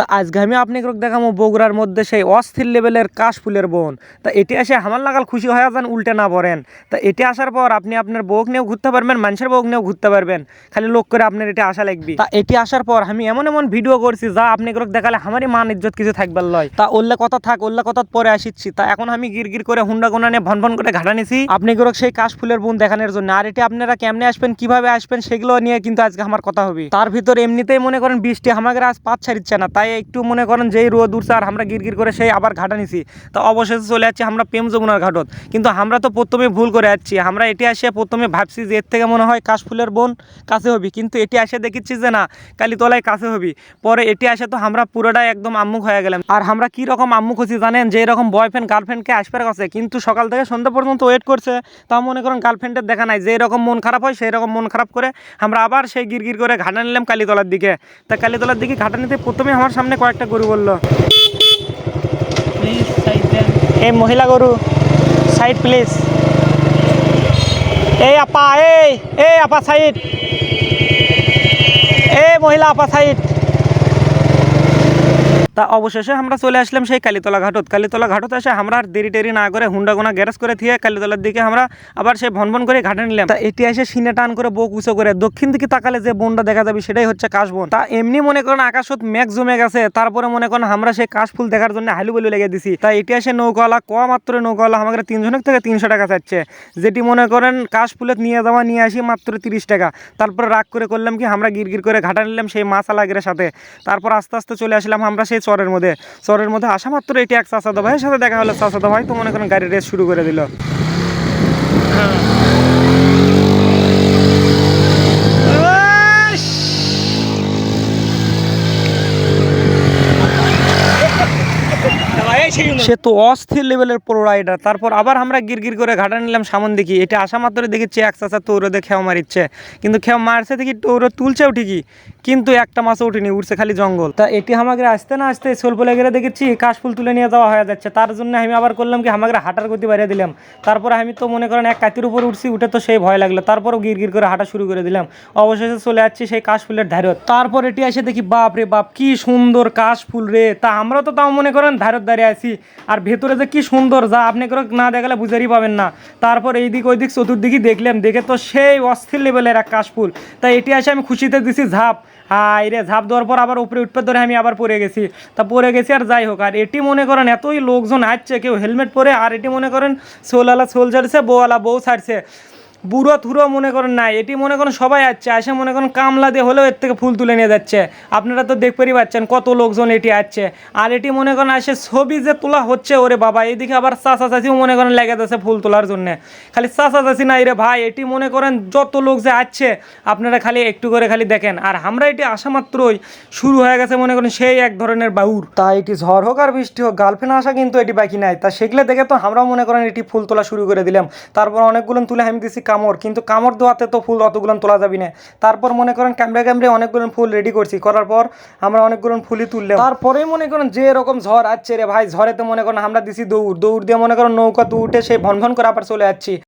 তা আজকে আমি আপনাকে দেখাবো বগুড়ার মধ্যে সেই অস্থির লেভেলের কাশ ফুলের বন। তা এটি এসে আমার লাগাল খুশি হয়ে যান, উল্টে না পড়েন। তা এটি আসার পর আপনি আপনার বউক নিয়েও ঘুরতে পারবেন, মানুষের বউক নিয়েও ঘুরতে পারবেন। খালি লোক করে আপনার এটি আশা লাগবে। তা এটি আসার পর আমি এমন এমন ভিডিও করছি যা আপনি দেখালে আমারই মান ইজ্জত কিছু থাকবার লয়। তা ওল্লে কথা থাক, ওল্লে কথা পরে আসিচ্ছি। তা এখন আমি গির গির করে হুন্ডা গোনা নিয়ে ভন ভন করে ঘাটা নিছি। আপনি গরক সেই কাশ ফুলের বোন দেখানোর জন্য। আর এটি আপনারা কেমনে আসবেন, কীভাবে আসবেন, সেগুলো নিয়ে কিন্তু আজকে আমার কথা হবে। তার ভিতর এমনিতেই মনে করেন বৃষ্টি আমাকে আজ পাঁচ ছাড়িচ্ছে না, তাই একটু মনে করেন যেই রোদ উঠছে আর আমরা গির করে সেই আবার ঘাটা নিছি। তা অবশেষে চলে যাচ্ছি আমরা প্রেম যমুনার ঘাটত। কিন্তু আমরা তো প্রথমে ভুল করে যাচ্ছি। আমরা এটি আসে প্রথমে ভাবছি যে এর থেকে মনে হয় কাশফুলের বোন কাছে হবি। কিন্তু এটি আসে দেখিচ্ছি যে না, কালীতলায় কাছে হবি। পরে এটি আসে তো আমরা পুরোটাই একদম আম্মুখ হয়ে গেলাম। আর আমরা কি রকম আম্মুখ হচ্ছি জানেন? যে এরকম বয়ফ্রেন্ড গার্লফ্রেন্ডকে আসবার কাছে। কিন্তু সকাল থেকে সন্ধ্যা পর্যন্ত ওয়েট করছে। তাও মনে করেন গার্লফ্রেন্ডের দেখা নাই। যে এরকম মন খারাপ হয়, সেই রকম মন খারাপ করে আমরা আবার সেই গির করে ঘাটা নিলাম কালীতলার দিকে। তা কালীতলার দিকে ঘাটা নিতে প্রথমে আমার সামনে কয়েকটা গরু বলল। এই মহিলা গরু সাইড প্লিজ এই আপা এই এই আপা সাইড এই মহিলা আপা সাইড তা অবশেষে আমরা চলে আসলাম সেই কালীতলা ঘাটত কালীতলা ঘাটত এসে আমরা আর দেরি টেরি না করে হুন্ডা গোনা গ্যারেজ করে থিয়ে কালীতলার দিকে আমরা আবার সেই ভনভন করে ঘাটে নিলাম। তা এটি এসে সিনে টান করে বুক উঁচু করে দক্ষিণ দিকে তাকালে যে বনটা দেখা যাবে সেটাই হচ্ছে কাশবন। তা এমনি মনে করেন আকাশত মেঘ জমে গেছে, তারপরে মনে করেন আমরা সেই কাশ ফুল দেখার জন্য হালু বলু লেগে দিছি। তা এটি এসে নৌকাওয়ালা ক মাত্র নৌকাওয়ালা আমাদের তিনজনের থেকে তিনশো টাকা চাচ্ছে। যেটি মনে করেন কাশ ফুলের নিয়ে যাওয়া, নিয়ে আসি মাত্র তিরিশ টাকা। তারপরে রাগ করে করলাম কি, আমরা গির গির করে ঘাটা নিলাম সেই মাছ আলাগের সাথে। তারপর আস্তে আস্তে চলে আসলাম আমরা সেই চরের মধ্যে চরের মধ্যে আসা মাত্র এটি এক চাচাদা ভাইয়ের সাথে দেখা হলো। চাচাদা ভাই, তো মনে করেন গাড়ি রেস শুরু করে দিল। সে তো অস্থির লেভেলের প্রো রাইডার তারপর আবার আমরা গির গির করে ঘাটা নিলাম সামন দেখি এটা আসা মাত্র দেখেছি এক চাচা তৌরো দিয়ে খেয়া মারিচ্ছে। কিন্তু খেয়া মারছে দেখি তৌরো তুলছেও ঠিকই। কিন্তু একটা মাছও উঠেনি উঠছে খালি জঙ্গল। তা এটি আমাকে আসতে না আসতে সোলপলে গেলে দেখেছি কাশফুল তুলে নিয়ে যাওয়া হয়ে যাচ্ছে। তার জন্য আমি আবার করলাম কি আমাকে হাঁটার গতি বাড়িয়ে দিলাম। তারপর আমি তো মনে করেন এক কাতির উপর উঠছি, উঠে তো সেই ভয় লাগল। তারপরও গির গির করে হাঁটা শুরু করে দিলাম। অবশেষে চলে যাচ্ছি সেই কাশফুলের ধারত। তারপর এটি এসে দেখি বাপ রে বাপ, কি সুন্দর কাশফুল রে। তা আমরা তো তাও মনে করেন ধারত দাঁড়িয়ে আছি। আর ভেতরে যে কি সুন্দর, যা আপনি করে না দেখালে বুঝারই পাবেন না। তারপর এই দিক ওই দিক চতুর্দিকে দেখলাম, দেখে তো সেই অস্থির লেভেলের এক কাশফুল। তাই এটি এসে আমি খুশিতে দিছি, ঝাপ। হাই রে, ঝাঁপ দেওয়ার পর আবার উপরে উঠতে ধরে আমি আবার পড়ে গেছি। তা পড়ে গেছি আর যাই হোক, আর এটি মনে করেন এতই লোকজন আসছে, কেউ হেলমেট পরে, আর এটি মনে করেন সোলওয়ালা সোল ছাড়ছে বউওয়ালা বউ ছাড়ছে। বুড়ো থুড়ো মনে করেন না এটি মনে করেন সবাই আসছে আসে মনে করেন কামলা দিয়ে হলেও এর থেকে ফুল তুলে নিয়ে যাচ্ছে। আপনারা তো দেখতেই পাচ্ছেন কত লোকজন এটি আসছে আর এটি মনে করেন আসে ছবি যে তোলা হচ্ছে, ওরে বাবা, এদিকে আবার চাচা চাচিও মনে করেন লেগে যাচ্ছে ফুল তোলার জন্য। খালি চাচা চাচি নাই রে ভাই, এটি মনে করেন যত লোক যে আসছে আপনারা খালি একটু করে খালি দেখেন। আর আমরা এটি আসা মাত্রই শুরু হয়ে গেছে মনে করেন সেই এক ধরনের বাউর। তা এটি ঝড় হোক আর বৃষ্টি হোক গার্লফ্রেন্ড আসা কিন্তু এটি বাকি নাই। তা সেগুলো দেখে তো আমরাও মনে করেন এটি ফুল তোলা শুরু করে দিলাম। তারপর অনেকগুলো তুলে আমি দিছি কামড়, কিন্তু কামড় দেওয়াতে তো ফুল অতগুলো তোলা যাবি না। তারপর মনে করেন ক্যামেরা ক্যামেরে অনেকগুলো ফুল রেডি করছি। করার পর আমরা অনেকগুলো ফুলই তুললাম। তারপরেই মনে করেন যে এরকম ঝড় আসছে রে ভাই, ঝড়েতে মনে করেন আমরা দিছি দৌড়। দৌড় দিয়ে মনে করেন নৌকা তো উঠে সেই ভন ভন করে আবার চলে যাচ্ছি।